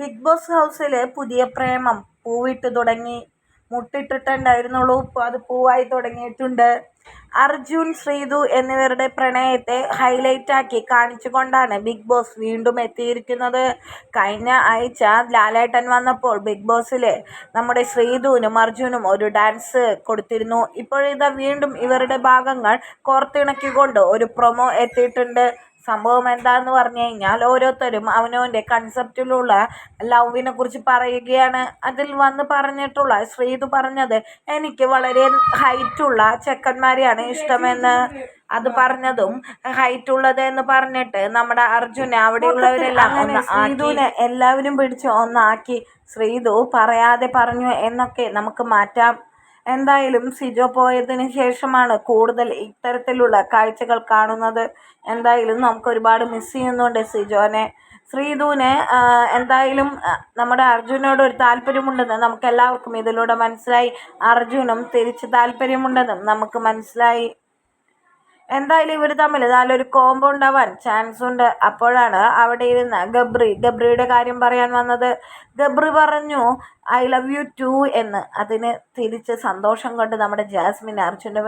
Big boss ഹൗസിൽ പുതിയ പ്രേമം. പൂവിട്ട് തുടങ്ങി. മുട്ടിട്ടിട്ടുണ്ടായിരുന്നുള്ളൂ. അത് പൂവായി തുടങ്ങിയിട്ടുണ്ട്. അർജുൻ ശ്രീതു എന്നിവരുടെ പ്രണയത്തെ ഹൈലൈറ്റാക്കി കാണിച്ചുകൊണ്ടാണ് ബിഗ് ബോസ് വീണ്ടും എത്തിയിരിക്കുന്നത്. കഴിഞ്ഞ ആഴ്ച ലാലേട്ടൻ വന്നപ്പോൾ ബിഗ് ബോസിൽ നമ്മുടെ ശ്രീതുവിനും അർജുനും ഒരു ഡാൻസ് കൊടുത്തിരുന്നു. ഇപ്പോഴിതാ വീണ്ടും ഇവരുടെ ഭാഗങ്ങൾ കോർത്തിണക്കിക്കൊണ്ട് ഒരു പ്രൊമോ എത്തിയിട്ടുണ്ട്. സംഭവം എന്താന്ന് പറഞ്ഞു കഴിഞ്ഞാൽ ഓരോരുത്തരും അവനവന്റെ കൺസെപ്റ്റിലുള്ള ലവിനെ കുറിച്ച് പറയുകയാണ്. അതിൽ വന്ന് പറഞ്ഞിട്ടുള്ള ശ്രീതു പറഞ്ഞത് എനിക്ക് വളരെ ഹൈറ്റുള്ള ചെക്കന്മാരെയാണ് ഇഷ്ടമെന്ന് അത് പറഞ്ഞതും ഹൈറ്റ് ഉള്ളത് എന്ന് പറഞ്ഞിട്ട് നമ്മുടെ അർജുന അവിടെയുള്ളവരെല്ലാം ഒന്ന് എല്ലാവരും പിടിച്ച് ഒന്നാക്കി ശ്രീതു പറയാതെ പറഞ്ഞു എന്നൊക്കെ നമുക്ക് മാറ്റാം. എന്തായാലും സിജോ പോയതിന് ശേഷമാണ് കൂടുതൽ ഇത്തരത്തിലുള്ള കാഴ്ചകൾ കാണുന്നത്. എന്തായാലും നമുക്ക് ഒരുപാട് മിസ് ചെയ്യുന്നുണ്ട് സിജോനെ. ശ്രീധുവിന് എന്തായാലും നമ്മുടെ അർജുനോട് ഒരു താല്പര്യമുണ്ടെന്ന് നമുക്ക് എല്ലാവർക്കും ഇതിലൂടെ മനസ്സിലായി. അർജുനും തിരിച്ച് താല്പര്യമുണ്ടെന്നും നമുക്ക് മനസ്സിലായി. എന്തായാലും ഇവർ തമ്മിൽ നല്ലൊരു കോംബോ ഉണ്ടാവാൻ ചാൻസ് ഉണ്ട്. അപ്പോഴാണ് അവിടെ ഇരുന്ന ഗബ്രി ഗബ്രിയുടെ കാര്യം പറയാൻ വന്നത്. ഗബ്രി പറഞ്ഞു ഐ ലവ് യു ടു എന്ന്. അതിന് തിരിച്ച് സന്തോഷം കൊണ്ട് നമ്മുടെ ജാസ്മിൻ അർജുന്റെ